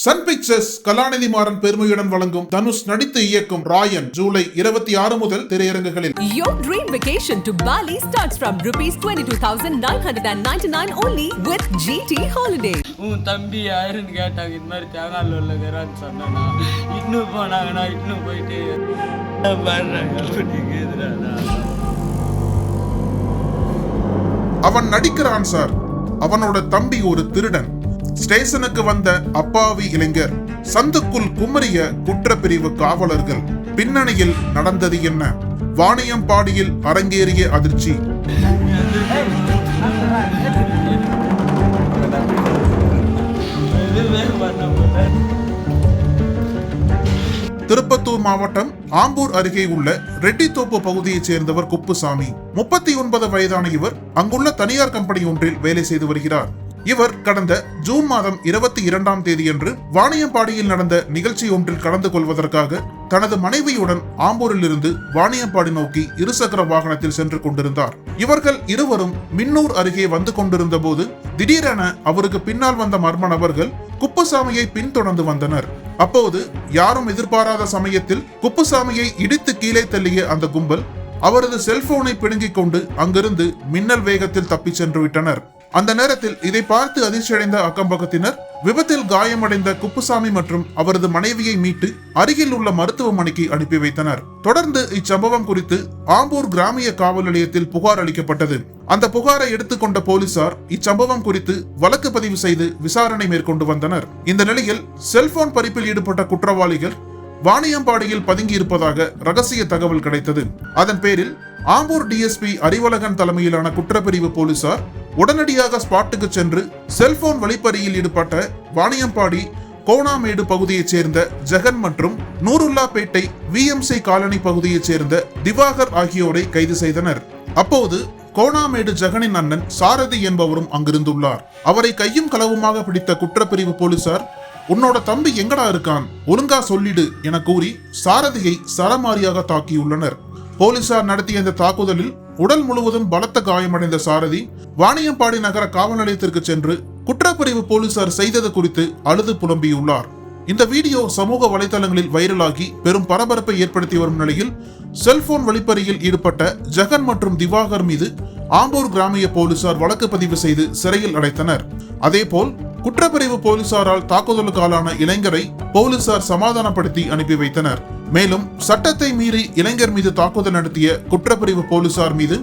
Sun pictures கலாநிதி மாறன் பெருமையுடன் வழங்கும் தனுஷ் நடித்து இயக்கும் ராயன் ஜூலை இருபத்தி ஆறு முதல் திரையரங்குகளில் Your dream vacation to Bali starts from rupees 22,999 only with GT Holiday. உன் தம்பி யாருன்னு கேட்டாங்க இது மாதிரி தேங்காய் உள்ளகிறான்னு சொன்னா இன்னும் போனாங்கண்ணா இன்னும் போயிட்டு அவன் நடிக்கிறான் சார். அவனோட தம்பி ஒரு திருடன். ஸ்டேஷனுக்கு வந்த அப்பாவி இளைஞர் சந்துக்குள் குமரிய குற்றப்பிரிவு காவலர்கள். பின்னணியில் நடந்தது என்ன? வாணியம்பாடியில் அரங்கேறிய அதிர்ச்சி. திருப்பத்தூர் மாவட்டம் ஆம்பூர் அருகே உள்ள ரெட்டித்தோப்பு பகுதியைச் சேர்ந்தவர் குப்புசாமி. முப்பத்தி ஒன்பது வயதான இவர் அங்குள்ள தனியார் கம்பெனி ஒன்றில் வேலை செய்து வருகிறார். இவர் கடந்த ஜூன் மாதம் இருபத்தி இரண்டாம் தேதியன்று வாணியம்பாடியில் நடந்த நிகழ்ச்சி ஒன்றில் கலந்து கொள்வதற்காக தனது மனைவியுடன் ஆம்பூரில் இருந்து வாணியம்பாடி நோக்கி இருசக்கர வாகனத்தில் சென்று கொண்டிருந்தார். இவர்கள் இருவரும் மின்னூர் அருகே வந்து கொண்டிருந்த போது திடீரென அவருக்கு பின்னால் வந்த மர்ம நபர்கள் குப்புசாமியை பின்தொடர்ந்து வந்தனர். அப்போது யாரும் எதிர்பாராத சமயத்தில் குப்புசாமியை இடித்து கீழே தள்ளிய அந்த கும்பல் அவரது செல்போனை பிடுங்கிக் கொண்டு அங்கிருந்து மின்னல் வேகத்தில் தப்பிச் சென்று விட்டனர். அந்த நேரத்தில் இதை பார்த்து அதிர்ச்சியடைந்த அக்கம்பக்கத்தினர் விபத்தில் காயமடைந்த குப்புசாமி மற்றும் அவரது மனைவியை மீட்டு அருகில் உள்ள மருத்துவமனைக்கு அனுப்பி வைத்தனர். தொடர்ந்து இச்சம்பவம் குறித்து ஆம்பூர் கிராமிய காவல் நிலையத்தில் புகார் அளிக்கப்பட்டது. அந்த புகாரை எடுத்துக்கொண்ட போலீசார் இச்சம்பவம் குறித்து வழக்கு பதிவு செய்து விசாரணை மேற்கொண்டு வந்தனர். இந்த நிலையில் செல்போன் பறிப்பில் ஈடுபட்ட குற்றவாளிகள் வாணியம்பாடியில் பதுங்கி இருப்பதாக ரகசிய தகவல் கிடைத்தது. அதன் பேரில் ஆம்பூர் டிஎஸ்பி அறிவழகன் தலைமையிலான குற்றப்பிரிவு போலீசார் உடனடியாக ஸ்பாட்டுக்கு சென்று செல்போன் வழிப்பறியில் ஈடுபட்ட வாணியம்பாடி கோணாமேடு பகுதியைச் சேர்ந்த ஜெகன் மற்றும் நூருல்லாப்பேட்டை விஎம்சி காலனி பகுதியைச் சேர்ந்த திவாகர் ஆகியோரை கைது செய்தனர். அப்போது கோணாமேடு ஜெகனின் அண்ணன் சாரதி என்பவரும் அங்கிருந்துள்ளார். அவரை கையும் களவுமாக பிடித்த குற்றப்பிரிவு போலீசார் உன்னோட தம்பி எங்கடா இருக்கான்? ஒழுங்கா சொல்லிடு என கூறி சாரதியை சரமாரியாக தாக்கியுள்ளனர். போலீசார் நடத்திய இந்த தாக்குதலில் உடல் முழுவதும் பலத்த காயமடைந்த சாரதி வாணியம்பாடி நகர காவல் நிலையத்திற்கு சென்று குற்றப்பிரிவு போலீசார் செய்தது குறித்து அழுது புலம்பியுள்ளார். இந்த வீடியோ சமூக வலைதளங்களில் வைரலாகி பெரும் பரபரப்பை ஏற்படுத்தி வரும் நிலையில் செல்போன் வழிப்பறியில் ஈடுபட்ட ஜெகன் மற்றும் திவாகர் மீது ஆம்பூர் கிராமிய போலீசார் வழக்கு பதிவு செய்து சிறையில் அடைத்தனர். அதேபோல் குற்றப்பிரிவு போலீசாரால் தாக்குதலுக்கு ஆளான இளைஞரை போலீசார் சமாதானப்படுத்தி அனுப்பி வைத்தனர். மேலும் சட்டத்தை மீறி இளைஞர் மீது தாக்குதல் நடத்திய குற்றப்பிரிவு போலீசார் மீது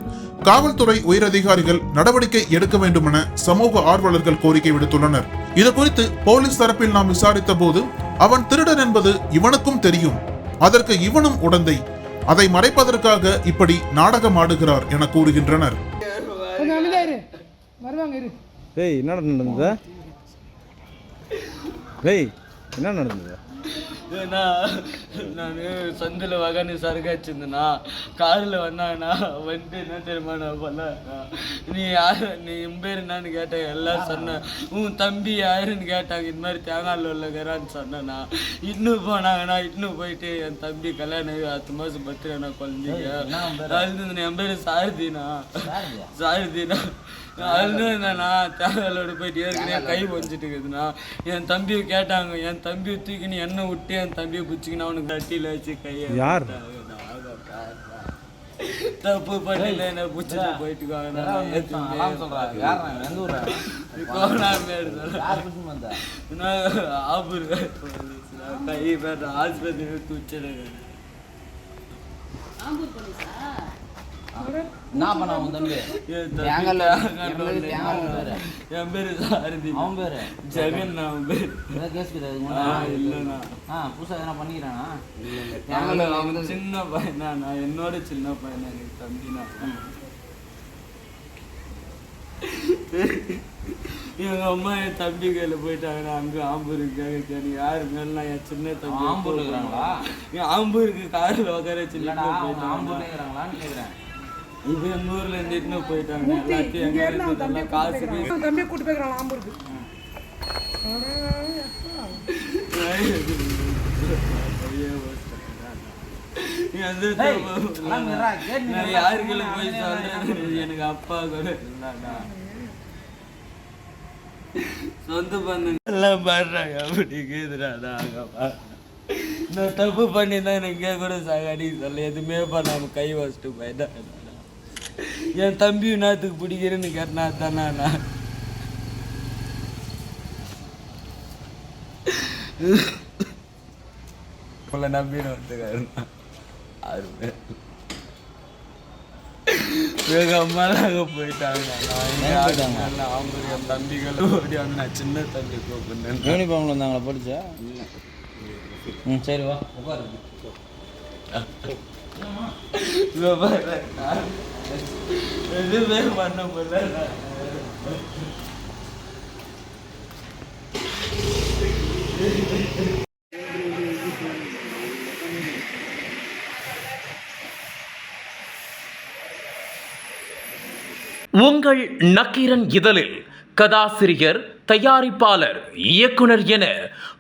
காவல்துறை உயரதிகாரிகள் நடவடிக்கை எடுக்க வேண்டும் என சமூக ஆர்வலர்கள் கோரிக்கை விடுத்துள்ளனர். இது குறித்து போலீஸ் தரப்பில் நாம் விசாரித்த போது அவன் திருடன் என்பது இவனுக்கும் தெரியும். அதற்கு இவனும் உடந்தை. அதை மறைப்பதற்காக இப்படி நாடகம் ஆடுகிறார் என கூறுகின்றனர். டேய் என்ன நடந்தது? ஏன்னா நான் சந்தில் வகானு சரக்கு வச்சிருந்தேண்ணா காரில் வந்தாங்கண்ணா. வந்துட்டு என்ன தெரியுமா நான் பண்ண? நீ யார்? நீ என் பேர் என்னன்னு கேட்டேன் எல்லாம் சொன்னேன் உன் தம்பி யாருன்னு கேட்டாங்க. இது மாதிரி தேங்காயில் உள்ளகிறான்னு சொன்னேண்ணா. இன்னும் போனாங்கண்ணா. இன்னும் போயிட்டு என் தம்பி கல்யாணம் ஆகி அடுத்த மாதம் பத்திரண்ணா குழந்தைங்க. அது என் பேர் சாரதிண்ணா. சாரதிண்ணா. அழுதுண்ணா தேங்காயோட போயிட்டு ஏற்கனவே கை வஞ்சிட்டு இருக்குதுண்ணா. என் தம்பியை கேட்டாங்க. என் தம்பியை தூக்கின்னு எண்ணெய் விட்டு என் தம்பியை பிடிச்சிக்கின்னு அவனுக்கு தட்டியில் வச்சு கையை யார்? தப்பு பண்ணல என்ன பிடிச்சிட்டு போயிட்டு ஆபர் கை பேர் ஆஸ்பத்திரி தூச்சிடுங்க என்ன பண்ண உன் தம்பி. என் தேங்காய்ல தம்பி என் பேரு தேங்காய் பேரு என் பேரு சாரதி. அவன் பேரு? ஜெகன் அவன் பேர். ஏதாவது கேஸ் கிடையாது ஆ, இல்லைண்ணா ஆ புதுசா எதனா பண்ணிக்கிறானா? தேங்காய் அவன் சின்ன பையனா? நான் என்னோட சின்ன பையனா? எனக்கு தம்பினா எங்க அம்மா என் தம்பி கையில போயிட்டாங்க அங்க ஆம்பூருக்கு எனக்கு யாரு மேல என் சின்ன தம்பி ஆம்பூர்ல இருக்கிறாங்களா? என் ஆம்பூருக்கு கார்ல உட்கார போயிட்டாங்க ஆம்பூர்ல இருக்கிறாங்களான்னு கேக்குறேன். இப்ப எங்க ஊர்ல இருந்து போயிட்டாங்க. எல்லாத்தையும் காசு தம்பியை கூட்டு போய்க்கிறான் ஆம்பூருக்கு. யாருக்குள்ள போய் எனக்கு அப்பா கூட இல்லடா. சொந்த பந்தங்க எல்லாம் பாடுறாங்க. அப்படி கேதுடா நாங்க நான் தப்பு பண்ணி தான் எனக்கு கூட சாகாடி சொல்ல எதுவுமே பண்ணாம கை வச்சுட்டு போயிட்டேன் என் தம்பி நாத்துக்கு பிடிக்கிறேன்னு கேட்டனா தானே நான் உங்களை நம்பின்னு வந்துக்காரு ஆறு பேர் எங்க அம்மா நாங்க போயிட்டாங்க ஆம்பூர் என் தம்பிகள் ஓடி வந்து நான் சின்ன தம்பி கூப்பிடுறேன் யூனிஃபார்மில் வந்தாங்களா படிச்சா ம் சரி வா. உட்காரு. எதுவுமே பண்ண முடியல. உங்கள் நக்கீரன் இதழில் கதாசிரியர் தயாரிப்பாளர் இயக்குனர் என